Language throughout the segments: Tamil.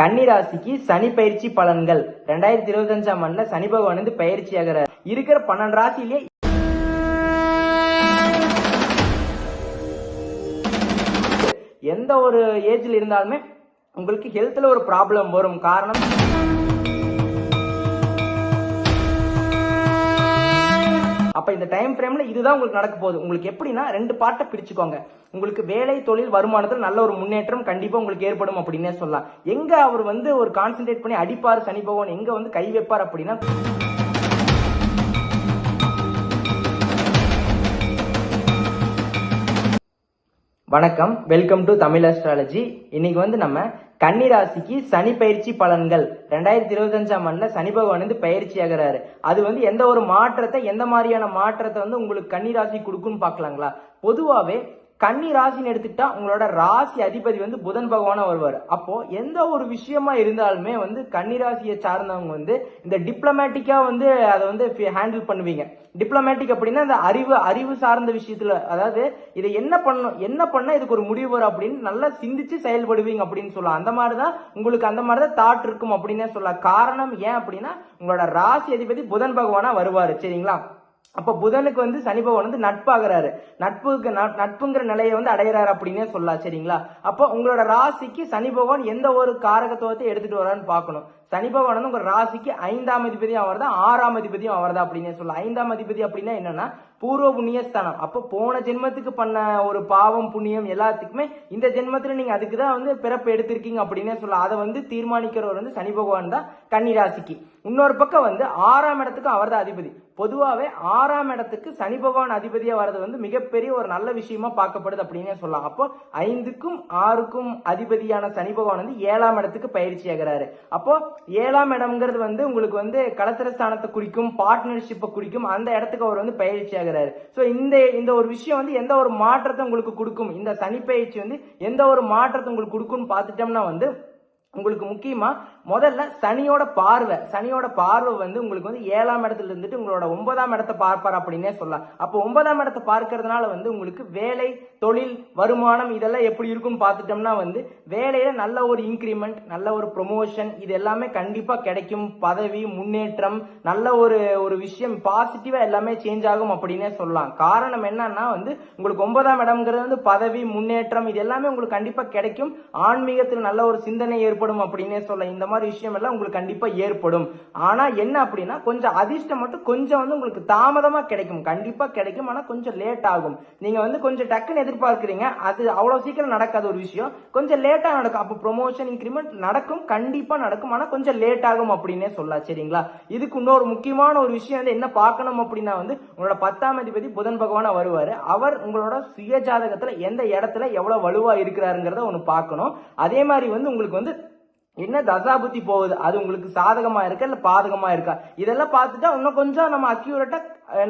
கன்னிராசிக்கு சனி பயிற்சி பலன்கள். ரெண்டாயிரத்தி இருபத்தஞ்சாம் ஆண்டுல சனி பகவான் வந்து பயிற்சி ஆகிறார். இருக்கிற பன்னெண்டு ராசியிலே எந்த ஒரு ஏஜ்ல இருந்தாலுமே உங்களுக்கு ஹெல்த்ல ஒரு ப்ராப்ளம் வரும். காரணம் அப்ப இந்த டைம் ஃப்ரேம்ல இதுதான் உங்களுக்கு நடக்க போகுது. உங்களுக்கு எப்படின்னா ரெண்டு பாட்டை பிரிச்சுக்கோங்க. உங்களுக்கு வேலை தொழில் வருமானத்தில் நல்ல ஒரு முன்னேற்றம் கண்டிப்பா உங்களுக்கு ஏற்படும் அப்படின்னே சொல்லலாம். எங்க அவர் வந்து ஒரு கான்சென்ட்ரேட் பண்ணி அடிப்பார் சனி பகவான் எங்க வந்து கை வைப்பார் அப்படின்னா வணக்கம். வெல்கம் டு தமிழ் அஸ்ட்ராலஜி இன்னைக்கு வந்து நம்ம கன்னிராசிக்கு சனி பயிற்சி பலன்கள். ரெண்டாயிரத்தி இருபத்தஞ்சாம் ஆண்டுல சனி பகவான் வந்து பயிற்சி ஆகிறாரு. அது வந்து எந்த ஒரு மாற்றத்தை எந்த மாதிரியான மாற்றத்தை வந்து உங்களுக்கு கன்னிராசி கொடுக்குன்னு பார்க்கலாங்களா? பொதுவாவே கன்னி ராசின்னு எடுத்துக்கிட்டா உங்களோட ராசி அதிபதி வந்து புதன் பகவானா வருவார். அப்போ எந்த ஒரு விஷயமா இருந்தாலுமே வந்து கன்னி ராசியை சார்ந்தவங்க வந்து இந்த டிப்ளமேட்டிக்கா வந்து அதை வந்து ஹேண்டில் பண்ணுவீங்க. டிப்ளமேட்டிக் அப்படின்னா இந்த அறிவு அறிவு சார்ந்த விஷயத்துல அதாவது இதை என்ன பண்ணணும் என்ன பண்ணா இதுக்கு ஒரு முடிவு வரும் அப்படின்னு நல்லா சிந்திச்சு செயல்படுவீங்க அப்படின்னு சொல்லலாம். அந்த மாதிரி தான் உங்களுக்கு அந்த மாதிரி தான் தாட் இருக்கும் அப்படின்னே சொல்லலாம். காரணம் ஏன் அப்படின்னா உங்களோட ராசி அதிபதி புதன் பகவானா வருவாரு. சரிங்களா? அப்போ புதனுக்கு வந்து சனி பகவான் வந்து நட்பாகிறாரு. நட்புக்கு நட்- நட்புங்கிற நிலையை வந்து அடைகிறாரு அப்படின்னே சொல்லலாம் சரிங்களா? அப்போ உங்களோட ராசிக்கு சனி பகவான் எந்த ஒரு காரகத்துவத்தை எடுத்துட்டு வரான்னு பார்க்கணும். சனி பகவான் வந்து உங்க ராசிக்கு ஐந்தாம் அதிபதியும் அவர் தான் ஆறாம் அதிபதியும் அவர் தான் அப்படின்னே சொல்லலாம். ஐந்தாம் அதிபதி அப்படின்னா என்னன்னா பூர்வ புண்ணிய ஸ்தானம் அப்போ போன ஜென்மத்துக்கு பண்ண ஒரு பாவம் புண்ணியம் எல்லாத்துக்குமே இந்த ஜென்மத்துல நீங்க அதுக்கு தான் வந்து பிறப்பு எடுத்திருக்கீங்க அப்படின்னே சொல்லலாம். அதை வந்து தீர்மானிக்கிறவர் வந்து சனி பகவான் தான் கன்னி ராசிக்கு இன்னொரு பக்கம் வந்து ஆறாம் இடத்துக்கு அவர் தான் அதிபதி. பொதுவாகவே ஆறாம் இடத்துக்கு சனி பகவான் அதிபதியாக வர்றது வந்து மிகப்பெரிய ஒரு நல்ல விஷயமா பார்க்கப்படுது அப்படின்னே சொல்லலாம். அப்போ ஐந்துக்கும் ஆறுக்கும் அதிபதியான சனி பகவான் வந்து ஏழாம் இடத்துக்கு பயிற்சி ஆகிறாரு. அப்போ ஏழாம் இடம்ங்கிறது வந்து உங்களுக்கு வந்து களத்திர ஸ்தானத்தை குறிக்கும் பார்ட்னர்ஷிப்பை குறிக்கும் அந்த இடத்துக்கு அவர் வந்து பயிற்சி ஆகிறாரு. ஸோ இந்த இந்த ஒரு விஷயம் வந்து எந்த ஒரு மாற்றத்தை உங்களுக்கு கொடுக்கும்? இந்த சனி பயிற்சி வந்து எந்த ஒரு மாற்றத்தை உங்களுக்கு கொடுக்கும்னு பார்த்துட்டோம்னா வந்து உங்களுக்கு முக்கியமா முதல்ல சனியோட பார்வை. சனியோட பார்வை வந்து உங்களுக்கு வந்து ஏழாம் இடத்துல இருந்துட்டு உங்களோட ஒன்பதாம் இடத்தை பார்ப்பார் அப்படின்னே சொல்லலாம். அப்போ ஒன்பதாம் இடத்தை பார்க்கறதுனால வந்து உங்களுக்கு வேலை தொழில் வருமானம் இதெல்லாம் எப்படி இருக்கும்னு பார்த்துட்டோம்னா வந்து வேலையில நல்ல ஒரு இன்க்ரிமெண்ட் நல்ல ஒரு ப்ரொமோஷன் இது எல்லாமே கண்டிப்பா கிடைக்கும். பதவி முன்னேற்றம் நல்ல ஒரு ஒரு விஷயம் பாசிட்டிவா எல்லாமே சேஞ்ச் ஆகும் அப்படின்னே சொல்லலாம். காரணம் என்னன்னா வந்து உங்களுக்கு ஒன்பதாம் இடம்ங்கிறது வந்து பதவி முன்னேற்றம் இது எல்லாமே உங்களுக்கு கண்டிப்பா கிடைக்கும். ஆன்மீகத்தில் நல்ல ஒரு சிந்தனை ஏற்படும். அப்படின்னே சொல்லலாம் இந்த மாதிரி விஷயம் எல்லாம் உங்களுக்கு கண்டிப்பா ஏற்படும். ஆனா என்ன அப்படின்னா கொஞ்சம் அதிர்ஷ்டம் மட்டும் கொஞ்சம் வந்து உங்களுக்கு தாமதமா கிடைக்கும். கண்டிப்பா கிடைக்கும் ஆனா கொஞ்சம் லேட் ஆகும். நீங்க வந்து கொஞ்சம் டக்குன்னு எதிர்பார்க்குறீங்க அது அவ்வளவு சீக்கிரம் நடக்காத ஒரு விஷயம். கொஞ்சம் லேட்டா நடக்கும். அப்போ ப்ரொமோஷன் இன்க்ரிமெண்ட் நடக்கும் கண்டிப்பா நடக்கும் ஆனா கொஞ்சம் லேட் ஆகும் அப்படின்னே சொல்லலாம் சரிங்களா? இதுக்கு இன்னொரு முக்கியமான ஒரு விஷயம் வந்து என்ன பார்க்கணும் அப்படின்னா வந்து உங்களோட பத்தாம் அதிபதி புதன் பகவானா வருவாரு. அவர் உங்களோட சுய ஜாதகத்துல எந்த இடத்துல எவ்வளவு வலுவா இருக்கிறாருங்கிறத ஒன்று பார்க்கணும். அதே மாதிரி வந்து உங்களுக்கு வந்து என்ன தசாபுத்தி போகுது? அது உங்களுக்கு சாதகமா இருக்கா இல்ல பாதகமா இருக்கா? இதெல்லாம் பார்த்துட்டா இன்னும் கொஞ்சம் நம்ம அக்யூரேட்டா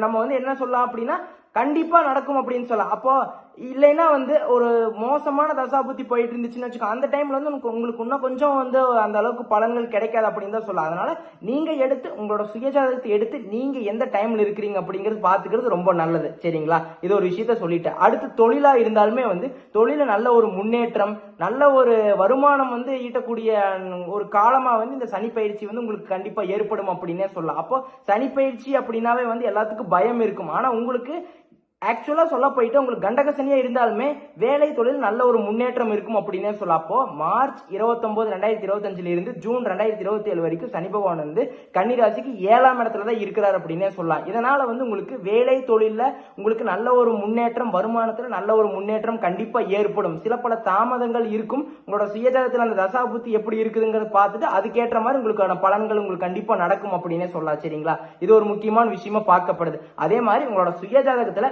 நம்ம வந்து என்ன சொல்லலாம் அப்படின்னா கண்டிப்பா நடக்கும் அப்படின்னு சொல்லலாம். அப்போ இல்லைன்னா வந்து ஒரு மோசமான தசாபுத்தி போயிட்டு இருந்துச்சுன்னு வச்சுக்கோ அந்த டைம்ல வந்து உங்களுக்கு உங்களுக்கு இன்னும் கொஞ்சம் வந்து அந்த அளவுக்கு பலன்கள் கிடைக்காது அப்படின்னு தான் சொல்லலாம். அதனால நீங்க எடுத்து உங்களோட சுயஜாதகத்தை எடுத்து நீங்க எந்த டைம்ல இருக்கிறீங்க அப்படிங்கிறது பாத்துக்கிறது ரொம்ப நல்லது. சரிங்களா? இது ஒரு விஷயத்த சொல்லிட்டேன். அடுத்து தொழிலா இருந்தாலுமே வந்து தொழில நல்ல ஒரு முன்னேற்றம் நல்ல ஒரு வருமானம் வந்து ஈட்டக்கூடிய ஒரு காலமா வந்து இந்த சனி பயிற்சி வந்து உங்களுக்கு கண்டிப்பா ஏற்படும் அப்படின்னே சொல்லலாம். அப்போ சனி பயிற்சி அப்படின்னாவே வந்து எல்லாத்துக்கும் பயம் இருக்கும். ஆனா உங்களுக்கு ஆக்சுவலாக சொல்ல போயிட்டு உங்களுக்கு கண்டகசனியாக இருந்தாலுமே வேலை தொழில் நல்ல ஒரு முன்னேற்றம் இருக்கும் அப்படின்னே சொல்லலாம் அப்போ மார்ச் இருபத்தொம்போது ரெண்டாயிரத்தி இருபத்தஞ்சுல இருந்து ஜூன் ரெண்டாயிரத்தி இருபத்தி ஏழு வரைக்கும் சனி பகவான் வந்து கன்னிராசிக்கு ஏழாம் இடத்துல தான் இருக்கிறார் அப்படின்னே சொல்லலாம். இதனால வந்து உங்களுக்கு வேலை தொழிலில் உங்களுக்கு நல்ல ஒரு முன்னேற்றம் வருமானத்தில் நல்ல ஒரு முன்னேற்றம் கண்டிப்பாக ஏற்படும். சில பல தாமதங்கள் இருக்கும். உங்களோட சுயஜாதத்துல அந்த தசாபுத்தி எப்படி இருக்குதுங்கிறத பார்த்துட்டு அதுக்கேற்ற மாதிரி உங்களுக்கான பலன்கள் உங்களுக்கு கண்டிப்பாக நடக்கும் அப்படின்னே சொல்லலாம். சரிங்களா? இது ஒரு முக்கியமான விஷயமா பார்க்கப்படுது. அதே மாதிரி உங்களோட சுயஜாதகத்தில்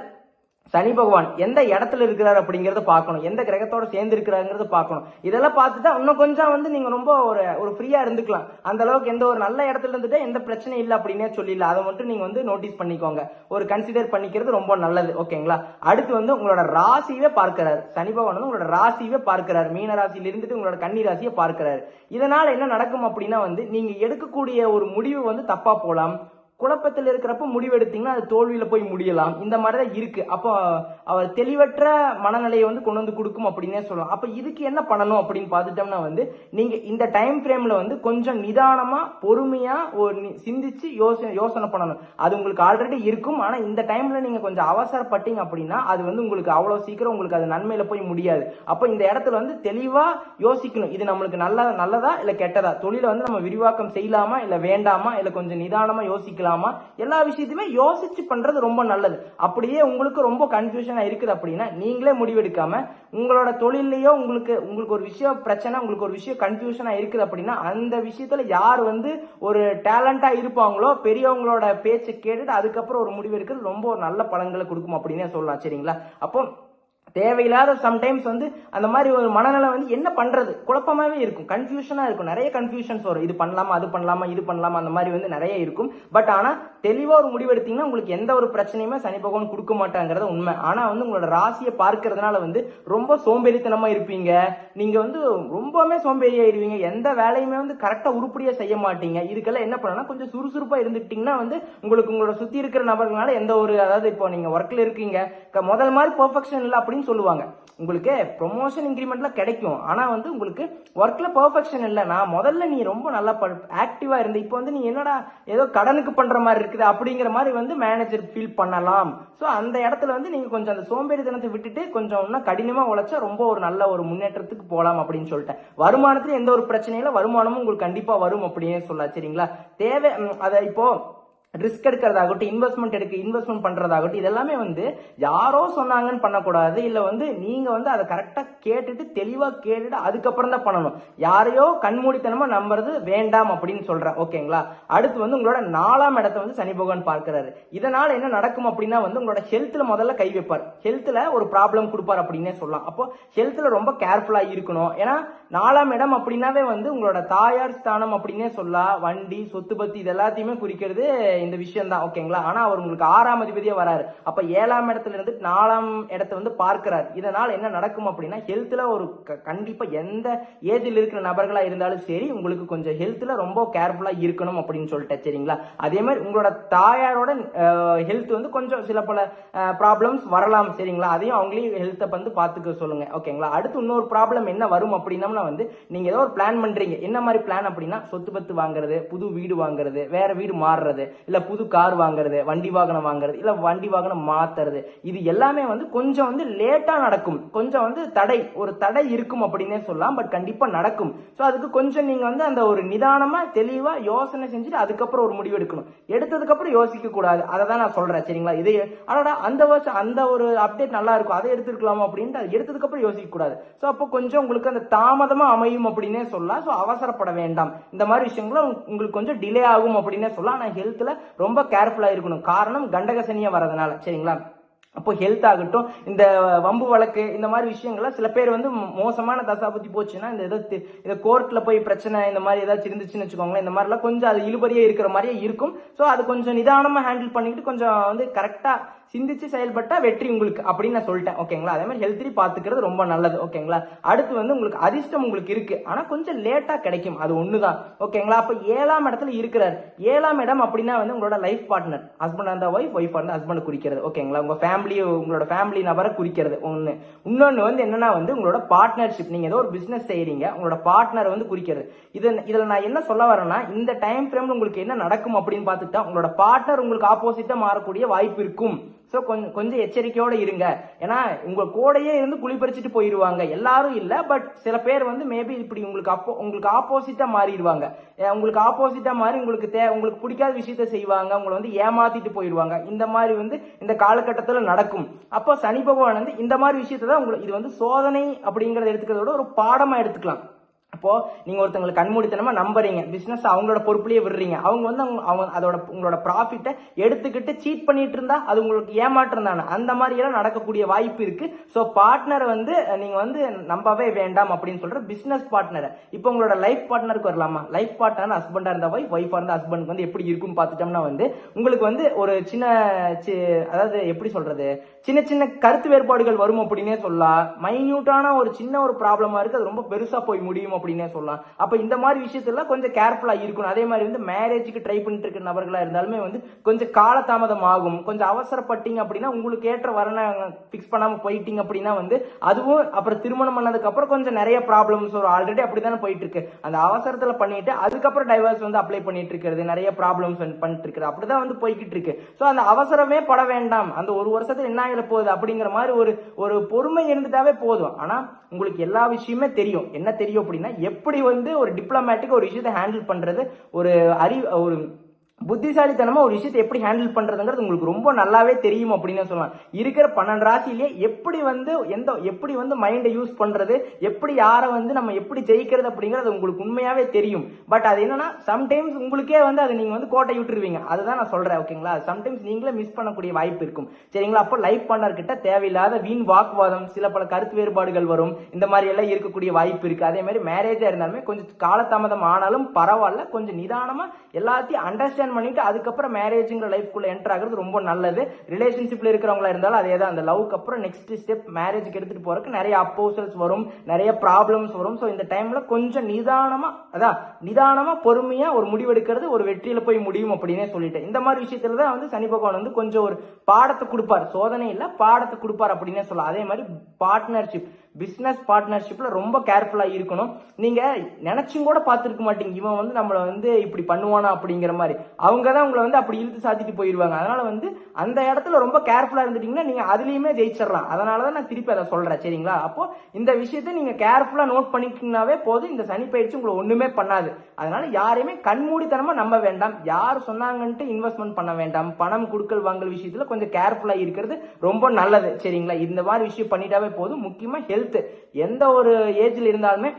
சனி பகவான் எந்த இடத்துல இருக்கிறார் அப்படிங்கிறத பார்க்கணும். எந்த கிரகத்தோட சேர்ந்து இருக்கிறாங்கிறத பார்க்கணும். இதெல்லாம் பார்த்துட்டா இன்னும் கொஞ்சம் வந்து நீங்க ரொம்ப ஒரு ஒரு ஃப்ரீயா இருந்துக்கலாம். அந்த அளவுக்கு எந்த ஒரு நல்ல இடத்துல இருந்துட்டு எந்த பிரச்சனையும் இல்லை அப்படின்னே சொல்லிடல அதை மட்டும் நீங்க வந்து நோட்டீஸ் பண்ணிக்கோங்க. ஒரு கன்சிடர் பண்ணிக்கிறது ரொம்ப நல்லது. ஓகேங்களா அடுத்து வந்து உங்களோட ராசியவே பார்க்கிறார். சனி பகவான் வந்து உங்களோட ராசியவே பார்க்கிறார். மீன ராசியில இருந்துட்டு உங்களோட கன்னி ராசியை பார்க்கிறார். இதனால என்ன நடக்கும் அப்படின்னா வந்து நீங்க எடுக்கக்கூடிய ஒரு முடிவு வந்து தப்பா போலாம். குழப்பத்தில் இருக்கிறப்ப முடிவெடுத்தீங்கன்னா அது தோல்வியில் போய் முடியலாம். இந்த மாதிரி தான் இருக்குது அப்போ அவர் தெளிவற்ற மனநிலையை வந்து கொண்டு வந்து கொடுக்கும் அப்படின்னே சொல்லலாம். அப்போ இதுக்கு என்ன பண்ணணும் அப்படின்னு பார்த்துட்டோம்னா வந்து நீங்கள் இந்த டைம் ஃப்ரேமில் வந்து கொஞ்சம் நிதானமாக பொறுமையாக ஒரு சிந்திச்சு யோசனை யோசனை பண்ணணும். அது உங்களுக்கு ஆல்ரெடி இருக்கும். ஆனால் இந்த டைமில் நீங்கள் கொஞ்சம் அவசரப்பட்டீங்க அப்படின்னா அது வந்து உங்களுக்கு அவ்வளோ சீக்கிரம் உங்களுக்கு அது நன்மையில் போய் முடியாது. அப்போ இந்த இடத்துல வந்து தெளிவாக யோசிக்கணும். இது நம்மளுக்கு நல்ல நல்லதா இல்லை கெட்டதா? தொழிலை வந்து நம்ம விரிவாக்கம் செய்யலாமா இல்லை வேண்டாமா இல்லை கொஞ்சம் நிதானமாக யோசிக்கலாம்? எல்லா விஷயத்தையுமே யோசிச்சு பண்றது ரொம்ப நல்லது. அப்படியே உங்களுக்கு ரொம்ப கன்ஃபியூஷனா இருக்குது அப்படின்னா நீங்களே முடிவெடுக்காம உங்களோட தொழிலையோ உங்களுக்கு உங்களுக்கு ஒரு விஷயம் பிரச்சனை உங்களுக்கு ஒரு விஷயம் கன்ஃபியூஷனா இருக்குது அப்படின்னா அந்த விஷயத்துல யார் வந்து ஒரு டேலண்டா இருப்பாங்களோ பெரியவங்களோட பேச்சை கேட்டுட்டு அதுக்கப்புறம் ஒரு முடிவு எடுக்கிறது ரொம்ப ஒரு நல்ல பலன்களை கொடுக்கும் அப்படின்னே சொல்லலாம். சரிங்களா? அப்போ தேவையில்லாத சம்டைம்ஸ் வந்து அந்த மாதிரி ஒரு மனநலம் வந்து என்ன பண்ணுறது குழப்பமாவே இருக்கும். கன்ஃபியூஷனாக இருக்கும். நிறைய கன்ஃபியூஷன்ஸ் வரும். இது பண்ணலாமா அது பண்ணலாமா இது பண்ணலாமா அந்த மாதிரி வந்து நிறைய இருக்கும். பட் ஆனா தெளிவாக ஒரு முடிவு எடுத்தீங்கன்னா உங்களுக்கு எந்த ஒரு பிரச்சனையுமே சனி பகவான் கொடுக்க மாட்டாங்கிறது உண்மை. ஆனால் வந்து உங்களோட ராசியை பார்க்கறதுனால வந்து ரொம்ப சோம்பேறித்தனமாக இருப்பீங்க. நீங்கள் வந்து ரொம்பவுமே சோம்பேறி ஆயிருவீங்க. எந்த வேலையுமே வந்து கரெக்டாக உருப்படியாக செய்ய மாட்டீங்க. இதுக்கெல்லாம் என்ன பண்ணணும்னா கொஞ்சம் சுறுசுறுப்பாக இருந்துட்டீங்கன்னா வந்து உங்களுக்கு உங்களோட சுற்றி இருக்கிற நபர்களால எந்த ஒரு அதாவது இப்போ நீங்கள் ஒர்க்கில் இருக்கீங்க முதல் மாதிரி பர்ஃபெக்ஷன் இல்லை அப்படின்னு சொல்லுவாங்க. உங்களுக்கு ப்ரொமோஷன் இன்க்ரிமெண்ட்லாம் கிடைக்கும். ஆனால் வந்து உங்களுக்கு ஒர்க்கில் பர்ஃபெக்ஷன் இல்லை. நான் முதல்ல நீ ரொம்ப நல்லா ஆக்டிவாக இருந்த இப்போ வந்து நீ என்னடா ஏதோ கடனுக்கு பண்ணுற மாதிரி இருக்குது அப்படிங்கிற மாதிரி வந்து மேனேஜர் ஃபீல் பண்ணலாம். ஸோ அந்த இடத்துல வந்து நீங்கள் கொஞ்சம் அந்த சோம்பேறித்தனத்தை விட்டுட்டு கொஞ்சம் இன்னும் கடினமாக உழைச்சா ரொம்ப ஒரு நல்ல ஒரு முன்னேற்றத்துக்கு போகலாம் அப்படின்னு சொல்லிட்டேன். வருமானத்தில் எந்த ஒரு பிரச்சனையும் இல்லை வருமானமும் உங்களுக்கு கண்டிப்பாக வரும் அப்படின்னு சொல்லலாம். சரிங்களா? தேவை அதை இப்போ ரிஸ்க் எடுக்கிறதாகட்டும் இன்வெஸ்ட்மெண்ட் எடுக்க இன்வெஸ்ட்மெண்ட் பண்ணுறதாகட்டும் இதெல்லாமே வந்து யாரோ சொன்னாங்கன்னு பண்ணக்கூடாது. இல்லை வந்து நீங்கள் வந்து அதை கரெக்டாக கேட்டுட்டு தெளிவாக கேட்டுட்டு அதுக்கப்புறம் தான் பண்ணணும். யாரையோ கண்மூடித்தனமாக நம்புறது வேண்டாம் அப்படின்னு சொல்கிறேன் ஓகேங்களா? அடுத்து வந்து உங்களோட நாலாம் இடத்த வந்து சனி பகவான் பார்க்குறாரு. இதனால் என்ன நடக்கும் அப்படின்னா வந்து உங்களோட ஹெல்த்தில் முதல்ல கை வைப்பார். ஹெல்த்தில் ஒரு ப்ராப்ளம் கொடுப்பார் அப்படின்னே சொல்லலாம். அப்போ ஹெல்த்தில் ரொம்ப கேர்ஃபுல்லாக இருக்கணும். ஏன்னா நாலாம் இடம் அப்படின்னாவே வந்து உங்களோட தாயார் ஸ்தானம் அப்படின்னே சொல்லலாம். வண்டி சொத்து பத்தி இது எல்லாத்தையுமே குறிக்கிறது இந்த விஷயம் தான் ஓகேங்களா? ஆனா அவர் உங்களுக்கு ஆறாம் அதிபதியே வராரு. அப்ப ஏழாம் இடத்துல இருந்து நாலாம் இடத்தை வந்து பார்க்கிறார். இதனால என்ன நடக்கும் அப்படின்னா ஹெல்த்ல ஒரு க- கண்டிப்பா எந்த ஏஜில் இருக்கிற நபர்களா இருந்தாலும் சரி உங்களுக்கு கொஞ்சம் ஹெல்த்ல ரொம்ப கேர்ஃபுல்லா இருக்கணும் அப்படின்னு சொல்லிட்டேன் சரிங்களா? அதே மாதிரி உங்களோட தாயாரோட ஹெல்த் வந்து கொஞ்சம் சில பல ப்ராப்ளம்ஸ் வரலாம் சரிங்களா? அதையும் அவங்களையும் ஹெல்த்தை வந்து பார்த்துக்க சொல்லுங்க ஓகேங்களா? அடுத்து இன்னொரு ப்ராப்ளம் என்ன வரும் அப்படின்னம்னா வந்து நீங்க ஏதோ ஒரு பிளான் பண்றீங்க. என்ன மாதிரி பிளான் அப்படின்னா சொத்து பத்து வாங்குறது புது வீடு வாங்குறது வேற வீடு மாறுறது இல்ல புது கார் வாங்குறது வண்டி வாகனம் வாங்குறது இல்ல வண்டி வாகனம் மாத்துறது இது எல்லாமே வந்து கொஞ்சம் வந்து லேட்டா நடக்கும். கொஞ்சம் வந்து தடை ஒரு தடை இருக்கும் அப்படின்னே சொல்லலாம் பட் கண்டிப்பா நடக்கும். ஸோ அதுக்கு கொஞ்சம் நீங்க வந்து அந்த ஒரு நிதானமா தெளிவா யோசனை செஞ்சுட்டு அதுக்கப்புறம் ஒரு முடிவு எடுக்கணும். எடுத்ததுக்கு அப்புறம் யோசிக்க கூடாது. அதை தான் நான் சொல்றேன் சரிங்களா? இதே அடடா அந்த வருஷம் அந்த ஒரு அப்டேட் நல்லா இருக்கும். அதை எடுத்துருக்கலாமா அப்படின்ட்டு அது எடுத்ததுக்கு அப்புறம் யோசிக்க கூடாது. ஸோ அப்போ கொஞ்சம் உங்களுக்கு அந்த தாமதமா அமையும் அப்படின்னே சொல்லலாம். ஸோ அவசரப்பட வேண்டாம். இந்த மாதிரி விஷயங்களும் உங்களுக்கு கொஞ்சம் டிலே ஆகும் அப்படின்னே சொல்லலாம். ஆனால் ஹெல்த்ல ரொம்ப கேர்ஃபுல்லாக இருக்கணும். காரணம் கண்டகசனியாக வரதுனால சரிங்களா? அப்போ ஹெல்த் ஆகட்டும் இந்த வம்பு வழக்கு இந்த மாதிரி விஷயங்கள்ல சில பேர் வந்து மோசமான தசாபுத்தி போச்சுன்னா இந்த ஏதோ இந்த கோர்ட்ல போய் பிரச்சனை இந்த மாதிரி ஏதாச்சும் இருந்துச்சுன்னு வச்சுக்கோங்களேன் இந்த மாதிரிலாம் கொஞ்சம் அது இழுபறியே இருக்கிற மாதிரியே இருக்கும். ஸோ அது கொஞ்சம் நிதானமாக ஹேண்டில் பண்ணிக்கிட்டு கொஞ்சம் வந்து கரெக்டாக சிந்திச்சு செயல்பட்டா வெற்றி உங்களுக்கு அப்படின்னு நான் சொல்லிட்டேன். ஓகேங்களா? அதே மாதிரி ஹெல்த்லி பாத்துக்கிறது ரொம்ப நல்லது. ஓகேங்களா? அடுத்து வந்து உங்களுக்கு அதிர்ஷ்டம் உங்களுக்கு இருக்கு. ஆனா கொஞ்சம் லேட்டா கிடைக்கும். அது ஒண்ணுதான். ஓகேங்களா? அப்ப ஏழாம் இடத்துல இருக்கிறார். ஏழாம் இடம் அப்படின்னா வந்து உங்களோட லைஃப் பார்ட்னர் ஹஸ்பண்ட் அந்த ஒய்ஃப் ஒய்ஃப் வந்து ஹஸ்பண்ட் குறிக்கிறது. ஓகேங்களா? உங்க ஃபேமிலி உங்களோட ஃபேமிலி நபரை குறிக்கிறது ஒண்ணு. இன்னொன்னு வந்து என்னன்னா வந்து உங்களோட பார்ட்னர்ஷிப் நீங்க ஏதோ ஒரு பிசினஸ் செய்யறீங்க உங்களோட பார்ட்னர் வந்து குறிக்கிறது. இது இதுல நான் என்ன சொல்ல வரேன்னா இந்த டைம் ஃப்ரேம்ல உங்களுக்கு என்ன நடக்கும் அப்படின்னு பார்த்துட்டா உங்களோட பார்ட்னர் உங்களுக்கு ஆப்போசிட்டா மாறக்கூடிய வாய்ப்பு இருக்கும். ஸோ கொஞ்சம் கொஞ்சம் எச்சரிக்கையோடு இருங்க. ஏன்னா உங்கள் கூடையே இருந்து குளிப்பறிச்சிட்டு போயிடுவாங்க எல்லாரும் இல்லை பட் சில பேர் வந்து மேபி இப்படி உங்களுக்கு அப்போ உங்களுக்கு ஆப்போசிட்டாக மாறிடுவாங்க. உங்களுக்கு ஆப்போசிட்டாக மாறி உங்களுக்கு தே உங்களுக்கு பிடிக்காத விஷயத்த செய்வாங்க. உங்களை வந்து ஏமாத்திட்டு போயிடுவாங்க இந்த மாதிரி வந்து இந்த காலகட்டத்தில் நடக்கும். அப்போ சனி பகவான் வந்து இந்த மாதிரி விஷயத்தை தான் உங்களுக்கு இது வந்து சோதனை அப்படிங்கிறத எடுத்துக்கிறத விட ஒரு பாடமாக எடுத்துக்கலாம். அப்போ நீங்க ஒருத்தங்களை கண்மூடித்தனமா நம்புறீங்க. பிசினஸ் அவங்களோட பொறுப்புலயே விடுறீங்க. அவங்க வந்து அவங்க அவங்க அதோட உங்களோட ப்ராஃபிட்டை எடுத்துக்கிட்டு சீட் பண்ணிட்டு இருந்தா அது உங்களுக்கு ஏமாற்றம் தானே? அந்த மாதிரி எல்லாம் நடக்கக்கூடிய வாய்ப்பு இருக்கு. ஸோ பார்ட்னர் வந்து நீங்கள் நீங்க வந்து நம்பவே வேண்டாம் அப்படின்னு சொல்ற பிசினஸ் பார்ட்னர் இப்போ உங்களோட லைஃப் பார்ட்னருக்கு வரலாமா? லைஃப் பார்ட்னர் ஹஸ்பண்டா இருந்த ஒய்ஃப் ஒய்ஃபா இருந்த ஹஸ்பண்ட் வந்து எப்படி இருக்கும்னு பார்த்துட்டோம்னா வந்து உங்களுக்கு வந்து ஒரு சின்ன சி- அதாவது எப்படி சொல்றது? சின்ன சின்ன கருத்து வேறுபாடுகள் வரும் அப்படின்னே சொல்லலாம். மைன்யூட்டான ஒரு சின்ன ஒரு ப்ராப்ளமா இருக்கு. அது ரொம்ப பெருசா போய் முடியும் அப்படின்னே சொல்லலாம். அப்போ இந்த மாதிரி விஷயத்தெல்லாம் கொஞ்சம் கேர்ஃபுல்லாக இருக்கணும். அதே மாதிரி வந்து மேரேஜுக்கு ட்ரை பண்ணிட்டு இருக்க நபர்களாக இருந்தாலுமே வந்து கொஞ்சம் காலதாமதம் ஆகும். கொஞ்சம் அவசரப்பட்டீங்க அப்படின்னா உங்களுக்கு ஏற்ற வரனை ஃபிக்ஸ் பண்ணாமல் போயிட்டீங்க அப்படின்னா வந்து அதுவும் அப்புறம் திருமணம் பண்ணதுக்கப்புறம் கொஞ்சம் நிறைய ப்ராப்ளம்ஸ் வரும். ஆல்ரெடி அப்படிதானே போயிட்டு இருக்கு அந்த அவசரத்தில் பண்ணிட்டு அதுக்கப்புறம் டைவர்ஸ் வந்து அப்ளை பண்ணிட்டு இருக்கிறது. நிறைய ப்ராப்ளம்ஸ் பண்ணிட்டு இருக்கிறது அப்படிதான் வந்து போய்கிட்டு இருக்கு. ஸோ அந்த அவசரமே பட வேண்டாம். அந்த ஒரு வருஷத்துல என்ன ஆகிட போகுது அப்படிங்கிற மாதிரி ஒரு ஒரு பொறுமை இருந்துட்டாவே போதும். ஆனால் உங்களுக்கு எல்லா விஷயமே தெரியும். என்ன தெரியும் அப்படின்னா எப்படி வந்து ஒரு டிப்ளமேட்டிக் ஒரு விஷயத்தை ஹேண்டில் பண்ணுறது ஒரு அறி ஒரு புத்திசாலித்தனமாக ஒரு விஷயத்தை எப்படி ஹேண்டில் பண்ணுறதுங்கிறது உங்களுக்கு ரொம்ப நல்லாவே தெரியும் அப்படின்னு சொல்லலாம். இருக்கிற பன்னெண்டு ராசியிலே எப்படி வந்து எந்த எப்படி வந்து மைண்டை யூஸ் பண்ணுறது எப்படி யாரை வந்து நம்ம எப்படி ஜெயிக்கிறது அப்படிங்கிறது உங்களுக்கு உண்மையாகவே தெரியும். பட் அது என்னன்னா சம்டைம்ஸ் உங்களுக்கே வந்து அதை நீங்கள் வந்து கோட்டை விட்டுருவீங்க. அதுதான் நான் சொல்கிறேன் ஓகேங்களா சம்டைம்ஸ் நீங்களே மிஸ் பண்ணக்கூடிய வாய்ப்பு இருக்கும். சரிங்களா? அப்போ லைஃப் பார்ட்னர் தேவையில்லாத வீண் வாக்குவாதம் சில பல கருத்து வேறுபாடுகள் வரும். இந்த மாதிரி எல்லாம் இருக்கக்கூடிய வாய்ப்பு இருக்குது அதே மாதிரி மேரேஜாக இருந்தாலுமே கொஞ்சம் காலதாமதம் ஆனாலும் பரவாயில்ல. கொஞ்சம் நிதானமாக எல்லாத்தையும் அண்டர்ஸ்டாண்ட் பண்ணிட்டு அதுக்கப்புறம் மேரேஜுங்கிற லைஃப்குள்ள என்டர் ஆகிறது ரொம்ப நல்லது. ரிலேஷன்ஷிப்ல இருக்கிறவங்களா இருந்தாலும் அதே தான். அந்த லவ்க்கு அப்புறம் நெக்ஸ்ட் ஸ்டெப் மேரேஜ்க்கு எடுத்துட்டு போறதுக்கு நிறைய அப்போசல்ஸ் வரும் நிறைய ப்ராப்ளம்ஸ் வரும். ஸோ இந்த டைம்ல கொஞ்சம் நிதானமா அதான் நிதானமா பொறுமையா ஒரு முடிவெடுக்கிறது ஒரு வெற்றியில போய் முடியும் அப்படின்னே சொல்லிட்டேன். இந்த மாதிரி விஷயத்துல தான் வந்து சனி பகவான் வந்து கொஞ்சம் ஒரு பாடத்தை கொடுப்பார். சோதனை இல்லை பாடத்தை கொடுப்பார் அப்படின்னே சொல்லலாம். அதே மாதிரி பார்ட்னர்ஷிப் பிஸ்னஸ் பார்ட்னர்ஷிப்பில் ரொம்ப கேர்ஃபுல்லாக இருக்கணும். நீங்கள் நினச்சும் கூட பார்த்துருக்க மாட்டீங்க. இவன் வந்து நம்மளை வந்து இப்படி பண்ணுவானா அப்படிங்கிற மாதிரி. அவங்க தான் உங்களை வந்து அப்படி இழுத்து சாத்திட்டு போயிடுவாங்க அதனால் வந்து அந்த இடத்துல ரொம்ப கேர்ஃபுல்லாக இருந்துட்டிங்கன்னா நீங்கள் அதுலேயுமே ஜெயிச்சிடலாம். அதனால தான் நான் திருப்பி அதை சொல்கிறேன் சரிங்களா? அப்போது இந்த விஷயத்தை நீங்கள் கேர்ஃபுல்லாக நோட் பண்ணிக்கிங்கனாவே போதும். இந்த சனி பயிற்சி உங்களை ஒன்றுமே பண்ணாது. அதனால் யாரையுமே கண்மூடித்தனமாக நம்ப வேண்டாம். யார் சொன்னாங்கன்ட்டு இன்வெஸ்ட்மெண்ட் பண்ண வேண்டாம். பணம் கொடுக்கல் வாங்கல் விஷயத்தில் கொஞ்சம் கேர்ஃபுல்லாக இருக்கிறது ரொம்ப நல்லது. சரிங்களா? இந்த மாதிரி விஷயம் பண்ணிட்டாவே போதும். முக்கியமாக ஹெல்த் எந்த ஒரு ஏஜில் இருந்தாலுமே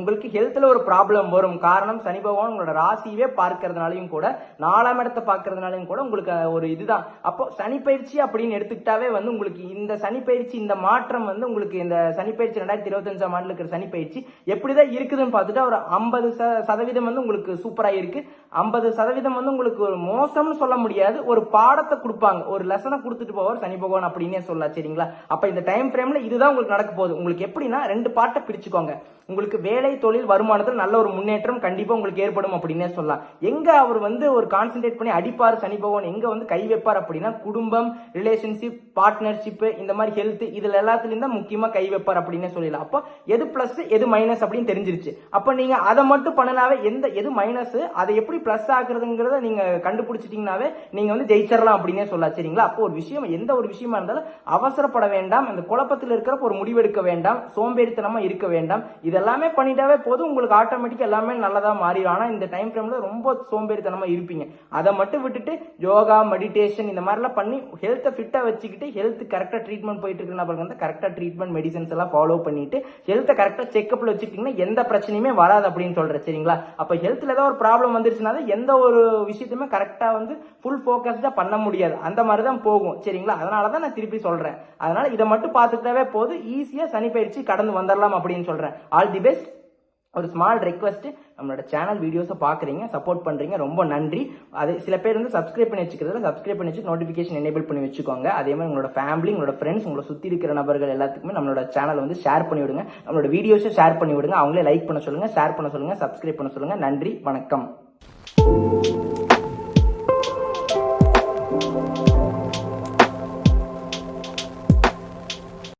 உங்களுக்கு ஹெல்த்தில் ஒரு ப்ராப்ளம் வரும். காரணம் சனி பகவான் உங்களோட ராசியவே பார்க்கறதுனாலையும் கூட நாலாம் இடத்தை பார்க்கறதுனாலையும் கூட உங்களுக்கு ஒரு இதுதான். அப்போ சனி பயிற்சி அப்படின்னு எடுத்துக்கிட்டாவே வந்து உங்களுக்கு இந்த சனி பயிற்சி இந்த மாற்றம் வந்து உங்களுக்கு இந்த சனி பயிற்சி ரெண்டாயிரத்தி இருபத்தஞ்சாம் ஆண்டில் இருக்கிற சனி பயிற்சி எப்படிதான் இருக்குதுன்னு பார்த்துட்டு ஒரு ஐம்பது சதவீதம் வந்து உங்களுக்கு சூப்பராக இருக்கு. ஐம்பது சதவீதம் வந்து உங்களுக்கு ஒரு மோசம்னு சொல்ல முடியாது. ஒரு பாடத்தை கொடுப்பாங்க. ஒரு லெசனை கொடுத்துட்டு போவார் சனி பகவான் அப்படின்னே சொல்லலாம். சரிங்களா? அப்போ இந்த டைம் ஃப்ரேம்ல இதுதான் உங்களுக்கு நடக்க போகுது. உங்களுக்கு எப்படின்னா ரெண்டு பாட்டை பிரிச்சுக்கோங்க. உங்களுக்கு வேலை தொழில் வருமானத்தில் நல்ல ஒரு முன்னேற்றம் கண்டிப்பாக உங்களுக்கு ஏற்படும் அப்படின்னே சொல்லலாம். எங்கே அவர் வந்து ஒரு கான்சென்ட்ரேட் பண்ணி அடிப்பார் சனி பகவான் எங்கே வந்து கை வைப்பார் அப்படின்னா குடும்பம் ரிலேஷன்ஷிப் பார்ட்னர்ஷிப் இந்த மாதிரி ஹெல்த் இதில் எல்லாத்துலேயும் தான் முக்கியமாக கை வைப்பார் அப்படின்னே சொல்லலாம் அப்போ எது ப்ளஸ் எது மைனஸ் அப்படின்னு தெரிஞ்சிருச்சு. அப்போ நீங்கள் அதை மட்டும் பண்ணினாவே எந்த எது மைனஸ் அதை எப்படி ப்ளஸ் ஆகுறதுங்கிறத நீங்கள் கண்டுபிடிச்சிட்டிங்கனாவே நீங்கள் வந்து ஜெயிச்சிடலாம் அப்படின்னே சொல்லலாம். சரிங்களா? அப்போ ஒரு விஷயம் எந்த ஒரு விஷயமா இருந்தாலும் அவசரப்பட வேண்டாம். அந்த குழப்பத்தில் இருக்கிறப்ப ஒரு முடிவெடுக்க வேண்டாம். சோம்பேறித்தனமாக இருக்க வேண்டாம். இதெல்லாம் எல்லாமே பண்ணிட்டாவே போதும். உங்களுக்கு ஆட்டோமேட்டிக்காக எல்லாமே நல்லதாக மாறிடும். ஆனால் இந்த டைம் ஃப்ரேமில் ரொம்ப சோம்பேறித்தனமாக இருப்பீங்க. அதை மட்டும் விட்டுட்டு யோகா மெடிடேஷன் இந்த மாதிரிலாம் பண்ணி ஹெல்த்தை ஃபிட்டாக வச்சுக்கிட்டு ஹெல்த் கரெக்டாக ட்ரீட்மெண்ட் போயிட்டு இருக்கிற நபர்கள் வந்து கரெக்டாக ட்ரீட்மெண்ட் மெடிசன்ஸ் எல்லாம் ஃபாலோ பண்ணிட்டு ஹெல்த்தை கரெக்டாக செக்அப்ல வச்சுக்கிட்டீங்கன்னா எந்த பிரச்சனையுமே வராது அப்படின்னு சொல்கிறேன் சரிங்களா? அப்போ ஹெல்த்தில் ஏதாவது ஒரு ப்ராப்ளம் வந்துருச்சுன்னா எந்த ஒரு விஷயத்தையுமே கரெக்டாக வந்து ஃபுல் ஃபோக்கஸ்டாக பண்ண முடியாது. அந்த மாதிரி தான் போகும். சரிங்களா? அதனால தான் நான் திருப்பி சொல்கிறேன் அதனால் இதை மட்டும் பார்த்துக்கிட்டாவே போதும். ஈஸியாக சனி பயிற்சி கடந்து வந்துடலாம் அப்படின்னு சொல்கிறேன் ஆல் தி பெஸ்ட் ஒரு ஸ்மால் ரெக்வஸ்ட் நம்மளோட சேனல் வீடியோஸை பார்க்குறீங்க சப்போர்ட் பண்ணுறீங்க ரொம்ப நன்றி. அது சில பேர் வந்து சப்ஸ்கிரைப் பண்ணி வச்சுக்கிறதுல சப்ஸ்கிரைப் பண்ணி வச்சு நோட்டிஃபிகேஷன் எனேபிள் பண்ணி வச்சுக்கோங்க. அதே மாதிரி உங்களோட ஃபேமிலி உங்களோட ஃப்ரெண்ட்ஸ் உங்களை சுற்றி இருக்கிற நபர்கள் எல்லாத்துக்குமே நம்மளோட சேனல் வந்து ஷேர் பண்ணி விடுங்க. நம்மளோட வீடியோஸை ஷேர் பண்ணி விடுங்க. அவங்களே லைக் பண்ண சொல்லுங்கள் ஷேர் பண்ண சொல்லுங்கள் சப்ஸ்கிரைப் பண்ண சொல்லுங்கள் நன்றி வணக்கம்.